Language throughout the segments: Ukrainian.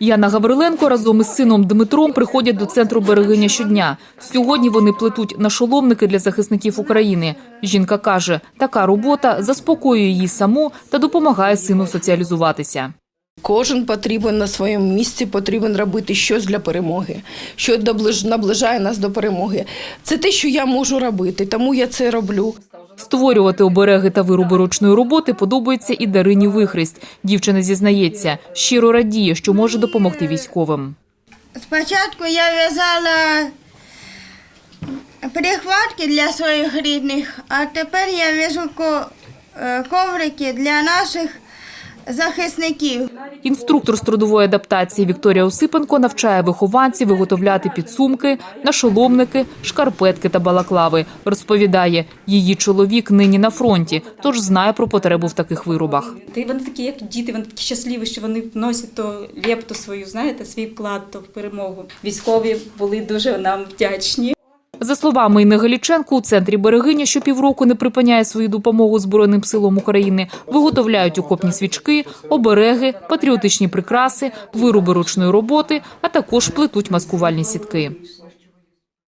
Яна Гавриленко разом із сином Дмитром приходять до центру берегиня щодня. Сьогодні вони плетуть нашоломники для захисників України. Жінка каже, така робота заспокоює її саму та допомагає сину соціалізуватися. Кожен потрібен на своєму місці, потрібен робити щось для перемоги, що наближає нас до перемоги. Це те, що я можу робити, тому я це роблю. Створювати обереги та вироби ручної роботи подобається і Дарині Вихрест. Дівчина зізнається, щиро радіє, що може допомогти військовим. Спочатку я в'язала прихватки для своїх рідних, а тепер я в'яжу е, коврики для наших захисників. Інструктор з трудової адаптації Вікторія Осипенко навчає вихованців виготовляти підсумки, нашоломники, шкарпетки та балаклави. Розповідає, її чоловік нині на фронті, тож знає про потребу в таких виробах. Та вони такі, як діти, вони такі щасливі, що вони вносять то лепту свою, знаєте, свій вклад то в перемогу. Військові були дуже нам вдячні. За словами Інни Галіченко, у центрі берегиня що півроку не припиняє свою допомогу Збройним силам України, виготовляють окопні свічки, обереги, патріотичні прикраси, вироби ручної роботи, а також плетуть маскувальні сітки.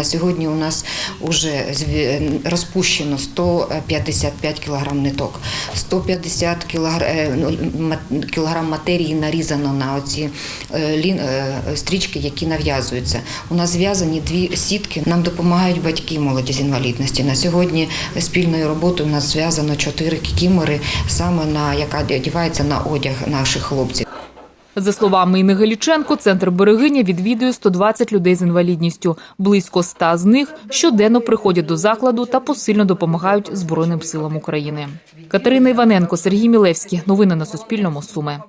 Сьогодні у нас вже розпущено 155 кг ниток, 150 кг, кілограм матерії нарізано на оці е, е, стрічки, які нав'язуються. У нас зв'язані дві сітки. Нам допомагають батьки молоді з інвалідності. На сьогодні спільною роботою у нас зв'язано чотири кікімори, саме на яка одягається на одяг наших хлопців. За словами Інни Галіченко, центр берегиня відвідує 120 людей з інвалідністю. Близько 100 з них щоденно приходять до закладу та посильно допомагають Збройним силам України. Катерина Іваненко, Сергій Мілевський. Новини на Суспільному. Суми.